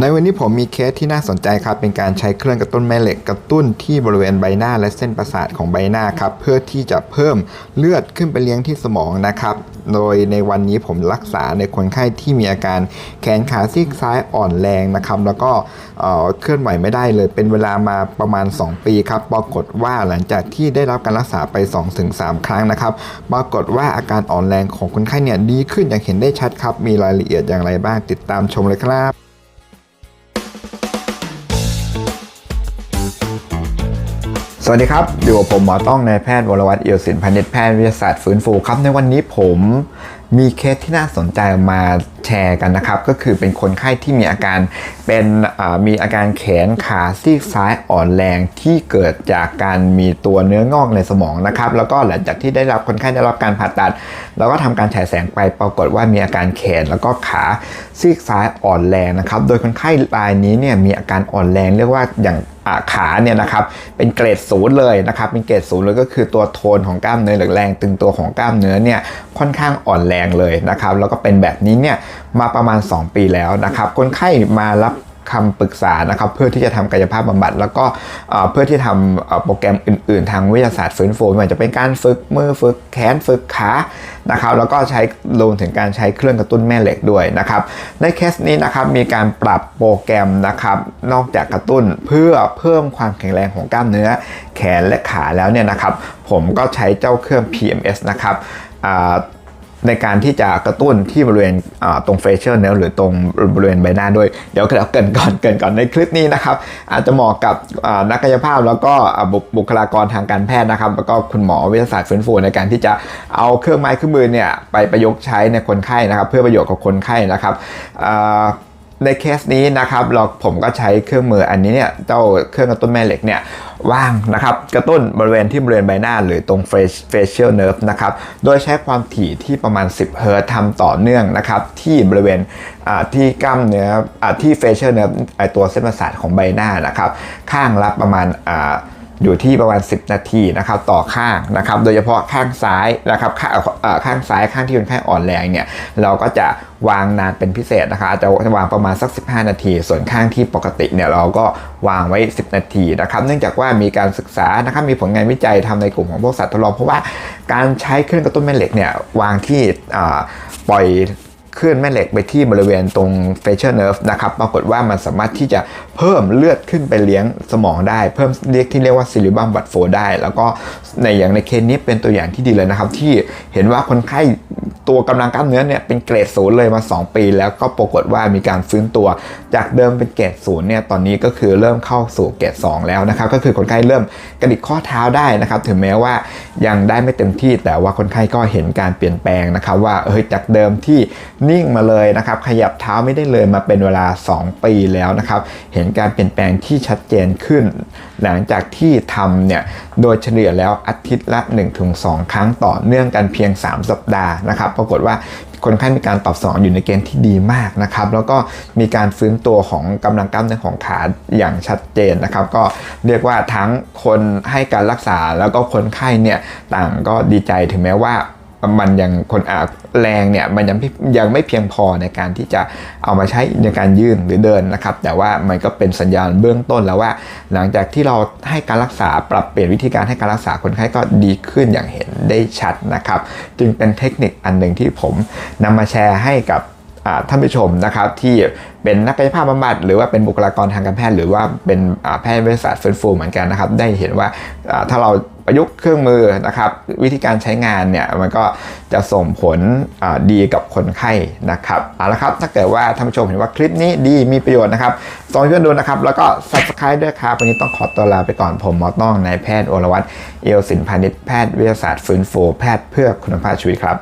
ในวันนี้ผมมีเคสที่น่าสนใจครับ เป็นการใช้เครื่องกระตุ้นแม่เหล็กกระตุ้นที่บริเวณใบหน้าและเส้นประสาทของใบหน้าครับ เพื่อที่จะเพิ่มเลือดขึ้นไปเลี้ยงที่สมองนะครับ โดยในวันนี้ผมรักษาในคนไข้ที่มีอาการแขนขาซีกซ้ายอ่อนแรงนะครับ แล้วก็เอ่อเคลื่อนไหวไม่ได้เลย เป็นเวลามาประมาณ 2 ปีครับ ปรากฏว่าหลังจากที่ได้รับการรักษาไป 2-3 ครั้งนะครับ ปรากฏว่าอาการอ่อนแรงของคนไข้เนี่ยดีขึ้นอย่างเห็นได้ชัดครับ มีรายละเอียดอย่างไรบ้างติดตามชมเลยครับ สวัสดีครับ อยู่กับผมหมอต้องนายแพทย์วรวัตรเอียวสินพานิชแพทย์วิทยาศาสตร์ฟื้นฟูครับ ในวันนี้ผมมีเคสที่น่าสนใจมา แชร์กันนะครับ ก็คือเป็นคนไข้ที่มีอาการเป็นมีอาการแขนขาซีกซ้ายอ่อนแรงที่เกิดจากการมีตัวเนื้องอกในสมองนะครับ แล้วก็หลังจากที่ได้รับคนไข้ได้รับการผ่าตัด แล้วก็ทำการฉายแสงไปปรากฏว่ามีอาการแขนแล้วก็ขาซีกซ้ายอ่อนแรงนะครับ โดยคนไข้รายนี้เนี่ยมีอาการอ่อนแรงเรียกว่าอย่างขาเนี่ยนะครับเป็นเกรดศูนย์เลยนะครับเป็นเกรดศูนย์เลยก็คือตัวโทนของกล้ามเนื้อหรือแรงตึงตัวของกล้ามเนื้อเนี่ยค่อนข้างอ่อนแรงเลยนะครับแล้วก็เป็นแบบนี้เนี่ยมาประมาณ 2 ปีแล้วนะครับคนไข้มารับคำปรึกษานะครับเพื่อที่จะทำกายภาพบำบัด แล้วก็เพื่อที่ทำโปรแกรมอื่น ๆ ทางวิทยาศาสตร์ฟื้นฟูไม่ว่าจะเป็นการฝึกมือฝึกแขนฝึกขานะครับแล้วก็ใช้รวมถึงการใช้เครื่องกระตุ้นแม่เหล็กด้วยนะครับในเคสนี้นะครับมีการปรับโปรแกรมนะครับนอกจากกระตุ้นเพื่อเพิ่มความแข็งแรงของกล้ามเนื้อ แขนและขาแล้วเนี่ยนะครับผมก็ใช้เจ้าเครื่อง PMS นะครับ ในการที่จะกระตุ้นที่บริเวณตรงเฟเชอร์เนลหรือตรงบริเวณใบหน้าด้วย เดี๋ยวเราเกินก่อนเกินก่อนในคลิปนี้นะครับ อาจจะเหมาะกับนักกายภาพแล้วก็บุคลากรทางการแพทย์นะครับ แล้วก็คุณหมอวิทยาศาสตร์ฟื้นฟูในการที่จะเอาเครื่องไม้เครื่องมือเนี่ยไปประยุกต์ใช้ในคนไข้นะครับ เพื่อประโยชน์กับคนไข้นะครับ ในเคสนี้นะครับเราผมก็ใช้เครื่องมืออันนี้เนี่ยเจ้าเครื่องกระตุ้นแม่เหล็กเนี่ยว่างนะครับกระตุ้นบริเวณที่บริเวณใบหน้าหรือตรง facial nerve นะครับโดยใช้ความถี่ที่ประมาณ 10 เฮิร์ตซ์ทำต่อเนื่องนะครับที่บริเวณที่กล้ามเนื้ออที่ facial nerve ไอตัวเส้นประสาทของใบหน้านะครับข้างละประมาณอ่า อยู่ที่ประมาณ 10 นาทีนะครับต่อข้างนะครับโดยเฉพาะข้างซ้ายนะครับข้างข้างซ้ายข้างที่คนข้างอ่อนแรงเนี่ยเราก็จะวางนานเป็นพิเศษนะครับอาจจะวางประมาณสัก 15 นาที ส่วนข้างที่ปกติเนี่ยเราก็วางไว้ 10 นาทีนะครับเนื่องจากว่ามีการศึกษานะครับมีผลงานวิจัยทำในกลุ่มของพวกสัตว์ทดลองเพราะว่าการใช้เครื่องกระตุ้นแม่เหล็กเนี่ยวางที่ปล่อย คลื่อนแม่เหล็กไปที่บริเวณตรง facial nerve นะครับ ปรากฏว่ามันสามารถที่จะเพิ่มเลือดขึ้นไปเลี้ยงสมองได้ เพิ่มเรียกที่เรียกว่า cerebral blood flow ได้ แล้วก็ในอย่างในเคสนี้เป็นตัวอย่างที่ดีเลยนะครับ ที่เห็นว่าคนไข้ ตัวกำลังกล้ามเนื้อเนี่ยเป็นเกรดศูนย์เลยมา 2 ปี แล้วก็ปรากฏว่ามีการฟื้นตัว จากเดิมเป็นเกรดศูนย์เนี่ยตอนนี้ก็คือเริ่มเข้าสู่เกรด2 แล้วนะครับก็คือคนไข้เริ่มกระดิกข้อเท้าได้นะครับถึงแม้ว่ายังได้ไม่เต็มที่แต่ว่าคนไข้ก็เห็นการเปลี่ยนแปลงนะครับว่าเฮ้ยจากเดิมที่นิ่งมาเลยนะครับขยับเท้าไม่ได้เลยมาเป็นเวลา 2 ปีแล้วนะครับเห็นการเปลี่ยนแปลงที่ชัดเจนขึ้น หลังจากที่ทำเนี่ยโดยเฉลี่ยแล้วอาทิตย์ละ 1-2 ครั้งต่อเนื่องกันเพียง 3 สัปดาห์นะครับปรากฏว่าคนไข้มีการตอบสนองอยู่ในเกณฑ์ที่ดีมากนะครับ แล้วก็มีการฟื้นตัวของกำลังกล้ามเนื้อของขาอย่างชัดเจนนะครับ ก็เรียกว่าทั้งคนให้การรักษาแล้วก็คนไข้เนี่ยต่างก็ดีใจถึงแม้ว่ามันยังคนอาแรงเนี่ยมันยังยังไม่เพียงพอในการที่จะเอามาใช้ในการยืนหรือเดินนะครับ แต่ว่ามันก็เป็นสัญญาณเบื้องต้นแล้วว่า หลังจากที่เราให้การรักษาปรับเปลี่ยนวิธีการให้การรักษาคนไข้ก็ดีขึ้นอย่างเห็น ได้ชัดนะครับ จึงเป็นเทคนิคอันหนึ่งที่ผมนำมาแชร์ให้กับ ท่านผู้ชมนะครับที่เป็นนักกายภาพบำบัดหรือว่าเป็นบุคลากรทางการแพทย์หรือว่าเป็นแพทย์วิทยาศาสตร์ฟื้นฟูเหมือนกันนะครับ ได้เห็นว่าถ้าเราประยุกต์เครื่องมือนะครับ วิธีการใช้งานเนี่ยมันก็จะส่งผลดีกับคนไข้นะครับเอาละครับถ้าเกิดว่าท่านผู้ชมเห็นว่าคลิปนี้ดีมีประโยชน์นะครับลองช่วยดูนะครับ แล้วก็ subscribe ด้วยครับวันนี้ต้องขอตัวลาไปก่อนผมหมอต้องนายแพทย์โอรวัตรเอลสินพานิชแพทย์วิทยาศาสตร์ฟื้นฟูแพทย์เพื่อคุณภาพชีวิตครับ